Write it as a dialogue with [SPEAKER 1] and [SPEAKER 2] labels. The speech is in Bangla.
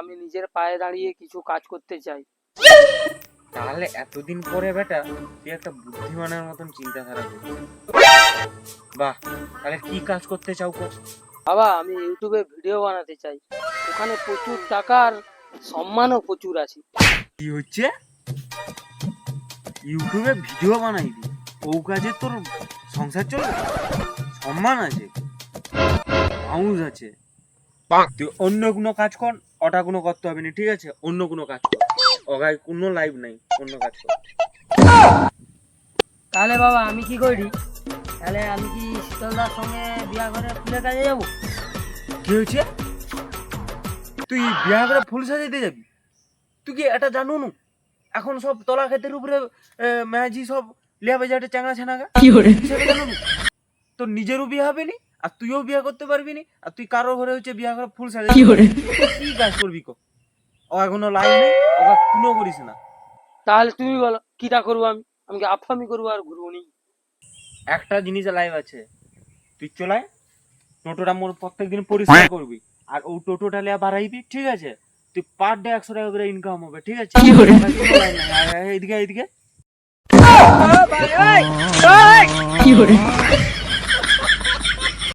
[SPEAKER 1] আমি নিজের পায়ে দাঁড়িয়ে কিছু কাজ করতে চাই।
[SPEAKER 2] তাহলে এতদিন পরে বেটা তুই একটা বুদ্ধিমানের মতন চিন্তাধারা করছিস। বাহ তাহলে কি কাজ করতে চাও কর
[SPEAKER 1] বাবা আমি ইউটিউবে ভিডিও বানাতে চাই। ওখানে প্রচুর টাকা আর সম্মানও প্রচুর আছে।
[SPEAKER 2] কি হচ্ছে? ইউটিউবে ভিডিও বানাইবি ও কাজে তোর সংসার চলবে? সম্মান আছে। আউজ আছে। তুই অন্য কোনো কাজ কর ওটা কোনো করতে হবে না ঠিক আছে? অন্য কোনো কাজ কর। ওগায় কোনো লাইভ নাই অন্য কাজ কর।
[SPEAKER 1] তাহলে বাবা আমি কি করি? তাহলে আমি কি শীতলদার সঙ্গে বিয়া করে ফুলের কাজে যাব?
[SPEAKER 2] কি হয়েছে? তুই বিয়া করে ফুল সাজাইতে যাবি? তুই কি এটা জানো নু এখন সব তলা ক্ষেতের উপরে ম্যাজি সব লিয়া বাজারে চাংড়া ছানাগা? নু? তোর নিজেরও বিয়ে হবে নি? আর তুইও বিয়ে করতে পারবি নি আর তুই কারও ঘরে হচ্ছে বিয়া করে ফুল সাজাই কি করে? কি কাজ করবি কো? ও এখনও লাইন নেই ওকে কোনো করিস না।
[SPEAKER 1] তাহলে তুমি বলো কিটা করব আমি? আমি কি আফামি করব আর ঘুরবো নি?
[SPEAKER 2] একটা জিনিস লাইভ আছে। তুই চলাই টোটোটা মোর প্রত্যেকদিন পরিষ্কার করবি। আর ও টোটোটা লিয়া বাড়াইবি ঠিক আছে? তুই পার ডে একশো টাকা করে ইনকাম হবে ঠিক আছে? আর কোনো line নাই।